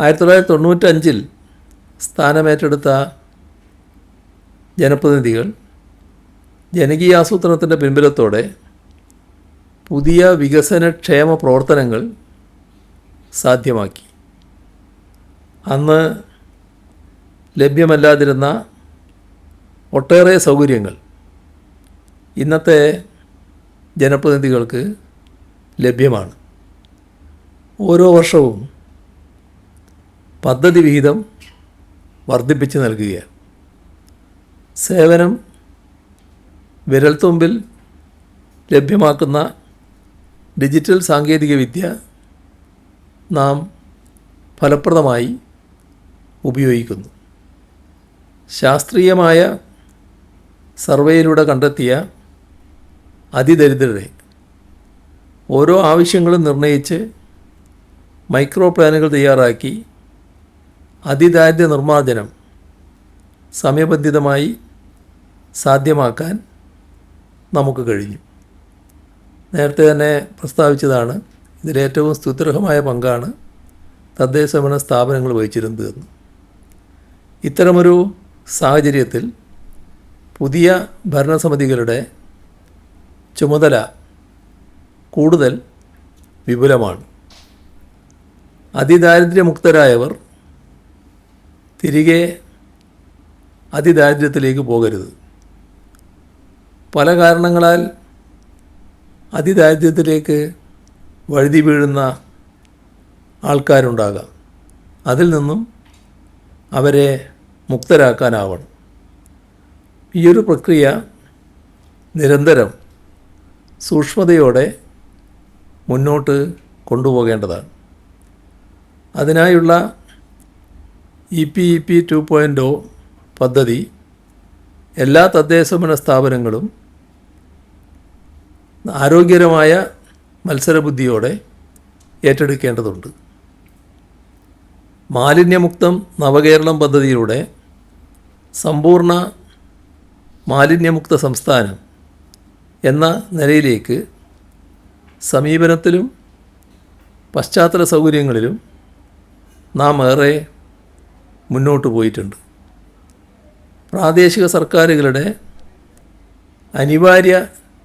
ആയിരത്തി തൊള്ളായിരത്തി തൊണ്ണൂറ്റഞ്ചിൽ സ്ഥാനമേറ്റെടുത്ത ജനപ്രതിനിധികൾ ജനകീയ ആസൂത്രണത്തിന്റെ പിൻബലത്തോടെ പുതിയ വികസനക്ഷേമ പ്രവർത്തനങ്ങൾ സാധ്യമാക്കി. അന്ന് ലഭ്യമല്ലാതിരുന്ന ഒട്ടേറെ സൗകര്യങ്ങൾ ഇന്നത്തെ ജനപ്രതിനിധികൾക്ക് ലഭ്യമാണ്. ഓരോ വർഷവും പദ്ധതി വിഹിതം വർദ്ധിപ്പിച്ച് നൽകുകയാണ്. സേവനം വിരൽത്തുമ്പിൽ ലഭ്യമാക്കുന്ന ഡിജിറ്റൽ സാങ്കേതികവിദ്യ നാം ഫലപ്രദമായി ഉപയോഗിക്കുന്നു. ശാസ്ത്രീയമായ സർവേയിലൂടെ കണ്ടെത്തിയ അതിദരിദ്രരെ ഓരോ ആവശ്യങ്ങളും നിർണയിച്ച് മൈക്രോ പ്ലാനുകൾ തയ്യാറാക്കി അതിദാരിദ്ര്യ നിർമ്മാർജനം സമയബന്ധിതമായി സാധ്യമാക്കാൻ നമുക്ക് കഴിഞ്ഞു. നേരത്തെ തന്നെ പ്രസ്താവിച്ചതാണ് ഇതിലേറ്റവും സ്തുത്രഹമായ പങ്കാണ് തദ്ദേശഭരണ സ്ഥാപനങ്ങൾ വഹിച്ചിരുന്നതെന്ന് ഇത്തരമൊരു സാഹചര്യത്തിൽ പുതിയ ഭരണസമിതികളുടെ ചുമതല കൂടുതൽ വിപുലമാണ്. അതിദാരിദ്ര്യമുക്തരായവർ തിരികെ അതിദാരിദ്ര്യത്തിലേക്ക് പോകരുത്. പല കാരണങ്ങളാൽ അതിദാരിദ്ര്യത്തിലേക്ക് വഴുതി വീഴുന്ന ആൾക്കാരുണ്ടാകാം. അതിൽ നിന്നും അവരെ മുക്തരാക്കാനാവണം. ഈയൊരു പ്രക്രിയ നിരന്തരം സൂക്ഷ്മതയോടെ മുന്നോട്ട് കൊണ്ടുപോകേണ്ടതാണ്. അതിനായുള്ള E P E P two point O പദ്ധതി എല്ലാ തദ്ദേശ തദ്ദേശഭരണ സ്ഥാപനങ്ങളും ആരോഗ്യകരമായ മത്സരബുദ്ധിയോടെ ഏറ്റെടുക്കേണ്ടതുണ്ട്. മാലിന്യമുക്തം നവകേരളം പദ്ധതിയിലൂടെ സമ്പൂർണ മാലിന്യമുക്ത സംസ്ഥാനം എന്ന നിലയിലേക്ക് സമീപനത്തിലും പശ്ചാത്തല സൗകര്യങ്ങളിലും നാം ഏറെ മുന്നോട്ട് പോയിട്ടുണ്ട്. പ്രാദേശിക സർക്കാരുകളുടെ അനിവാര്യ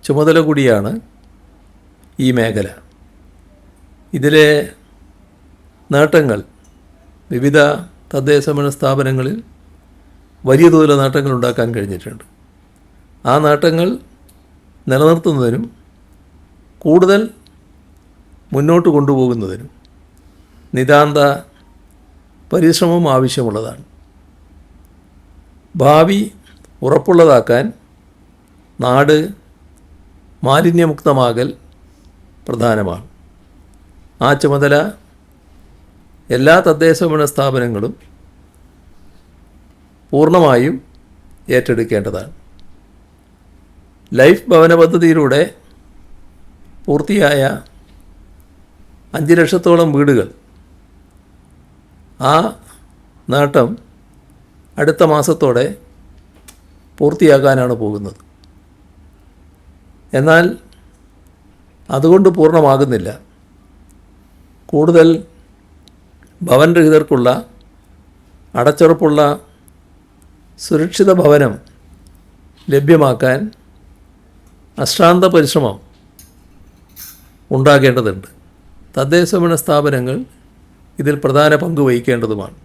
ചുമതല കൂടിയാണ് ഈ മേഖല. ഇതിലെ നേട്ടങ്ങൾ വിവിധ തദ്ദേശഭരണ സ്ഥാപനങ്ങളിൽ വലിയ തോതിലുള്ള നേട്ടങ്ങൾ ഉണ്ടാക്കാൻ കഴിഞ്ഞിട്ടുണ്ട്. ആ നേട്ടങ്ങൾ നിലനിർത്തുന്നതിനും കൂടുതൽ മുന്നോട്ട് കൊണ്ടുപോകുന്നതിനും നിതാന്ത പരിശ്രമം ആവശ്യമുള്ളതാണ്. ഭാവി ഉറപ്പുള്ളതാക്കാൻ നാട് മാലിന്യമുക്തമാകൽ പ്രധാനമാണ്. ആ ചുമതല എല്ലാ തദ്ദേശഭരണ സ്ഥാപനങ്ങളും പൂർണമായും ഏറ്റെടുക്കേണ്ടതാണ്. ലൈഫ് ഭവന പദ്ധതിയിലൂടെ പൂർത്തിയായ അഞ്ച് ലക്ഷത്തോളം വീടുകൾ ആ നേട്ടം അടുത്ത മാസത്തോടെ പൂർത്തിയാക്കാനാണ് പോകുന്നത്. എന്നാൽ അതുകൊണ്ട് പൂർണമാകുന്നില്ല. കൂടുതൽ ഭവൻ രഹിതർക്കുള്ള അടച്ചുറപ്പുള്ള സുരക്ഷിത ഭവനം ലഭ്യമാക്കാൻ അശ്രാന്ത പരിശ്രമം ഉണ്ടാകേണ്ടതുണ്ട്. തദ്ദേശഭരണ സ്ഥാപനങ്ങൾ ഇതിൽ പ്രധാന പങ്ക് വഹിക്കേണ്ടതുമാണ്.